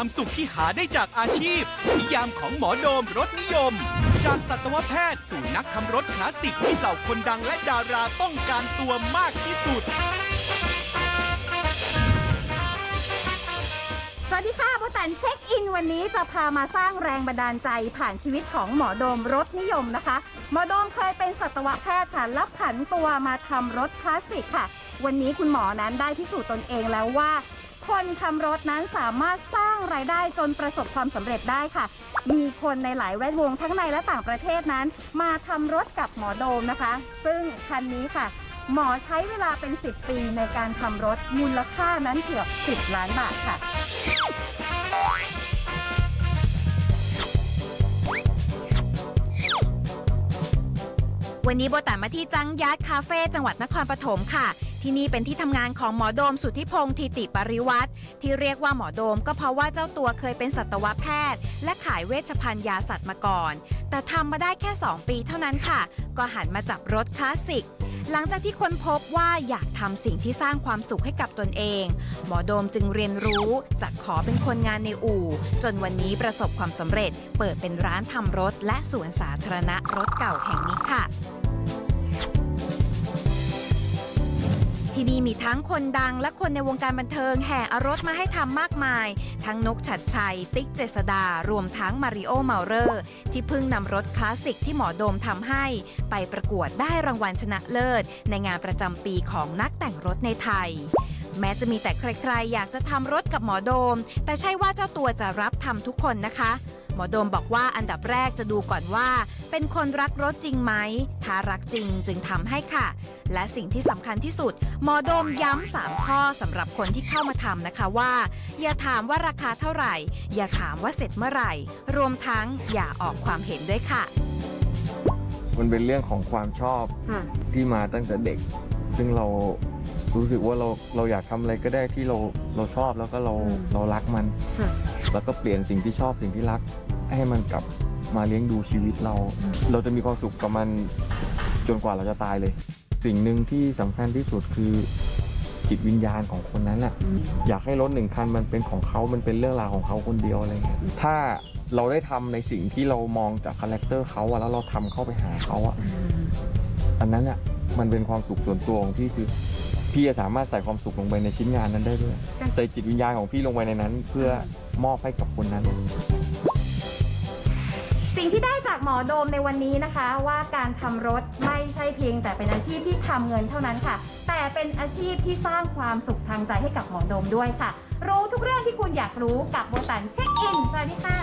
ความสุขที่หาได้จากอาชีพ นิยามของหมอโดมรถนิยม จากสัตวแพทย์สู่นักทำรถคลาสสิกที่เหล่าคนดังและดาราต้องการตัวมากที่สุด สวัสดีค่ะโบตันเช็คอินวันนี้จะพามาสร้างแรงบันดาลใจผ่านชีวิตของหมอโดมรถนิยมนะคะ หมอโดมเคยเป็นสัตวแพทย์ค่ะรับผันตัวมาทำรถคลาสสิกค่ะ วันนี้คุณหมอนั้นได้พิสูจน์ตนเองแล้วว่า คนทำรถนั้นสามารถสร้างรายได้จนประสบความสำเร็จได้ค่ะ มีคนในหลายแวดวงทั้งในและต่างประเทศนั้น มาทำรถกับหมอโดมนะคะ ซึ่งคันนี้ค่ะ หมอใช้เวลาเป็น 10 ปีในการทำรถมูลค่านั้นเกือบ 10 ล้านบาทค่ะวันนี้โบตันมาที่จังยัดคาเฟ่จังหวัดนครปฐมค่ะ ที่นี่เป็นที่ทำงานของหมอโดมสุทธิพงศ์ทิติปริวัติที่เรียกว่าหมอโดมก็เพราะว่าเจ้าตัวเคยเป็นสัตวแพทย์ และขายเวชภัณฑ์ยาสัตว์มาก่อน แต่ทำมาได้แค่ 2 ปีเท่านั้นค่ะ ก็หันมาจับรถคลาสสิก หลังจากที่ค้นพบว่าอยากทำสิ่งที่สร้างความสุขให้กับตนเอง หมอโดมจึงเรียนรู้จากขอเป็นคนงานในอู่ จนวันนี้ประสบความสำเร็จ เปิดเป็นร้านทำรถ และสวนสาธารณะรถเก่าแห่งนี้ค่ะ ที่นี่มีทั้งคนดังและคนในวงการบันเทิงแห่อรถมาให้ทำมากมาย ทั้งนกฉัดชัย ติ๊กเจษดา รวมทั้งมาริโอเมาเรอร์ที่เพิ่งนำรถคลาสสิกที่หมอโดมทำให้ ไปประกวดได้รางวัลชนะเลิศ ในงานประจำปีของนักแต่งรถในไทย แม้จะมีแต่ใครๆ อยากจะทำรถกับหมอโดม แต่ใช่ว่าเจ้าตัวจะรับทำทุกคนนะคะ หมอโดมบอกว่าอันดับแรกจะดูก่อนว่า เป็นคนรักรถจริงไหม ถ้ารักจริงจึงทำให้ค่ะ และสิ่งที่สำคัญที่สุด หมอโดมย้ำ3ข้อสำหรับคนที่เข้ามาทำนะคะว่า อย่าถามว่าราคาเท่าไหร่ อย่าถามว่าเสร็จเมื่อไหร่ รวมทั้งอย่าออกความเห็นด้วยค่ะ มันเป็นเรื่องของความชอบค่ะที่มาตั้งแต่เด็ก ซึ่งเรา รู้สึกว่าเราเราอยากทำอะไรก็ได้ที่เราเราชอบแล้วก็เราอืม เรารักมัน ค่ะ แล้วก็เปลี่ยนสิ่งที่ชอบสิ่งที่รัก ให้มันกลับมาเลี้ยงดูชีวิตเราเราจะมีความสุขกับมันจนกว่าเราจะตายเลย สิ่งหนึ่งที่สำคัญที่สุดคือจิตวิญญาณของคนนั้นน่ะอยากให้รถหนึ่งคันมันเป็นของเขา มันเป็นเรื่องราวของเขาคนเดียวอะไรเงี้ย ถ้าเราได้ทำในสิ่งที่เรามองจากคาแรคเตอร์เขาอะแล้วเราทำเข้าไปหาเขาอะอันนั้นอะมันเป็นความสุขส่วนตัวของพี่คือ พี่จะสามารถใส่ความสุขลงไปในชิ้นงานนั้นได้ด้วยค่ะใส่จิตวิญญาณของพี่ลงไปในนั้น เพื่อมอบให้กับคนนั้น สิ่งที่ได้จากหมอโดมในวันนี้นะคะ ว่าการทำรถไม่ใช่เพียงแต่เป็นอาชีพที่ทำเงินเท่านั้นค่ะ แต่เป็นอาชีพที่สร้างความสุขทางใจให้กับหมอโดมด้วยค่ะ รู้ทุกเรื่องที่คุณอยากรู้กับโบตันเช็คอินสวัสดีค่ะ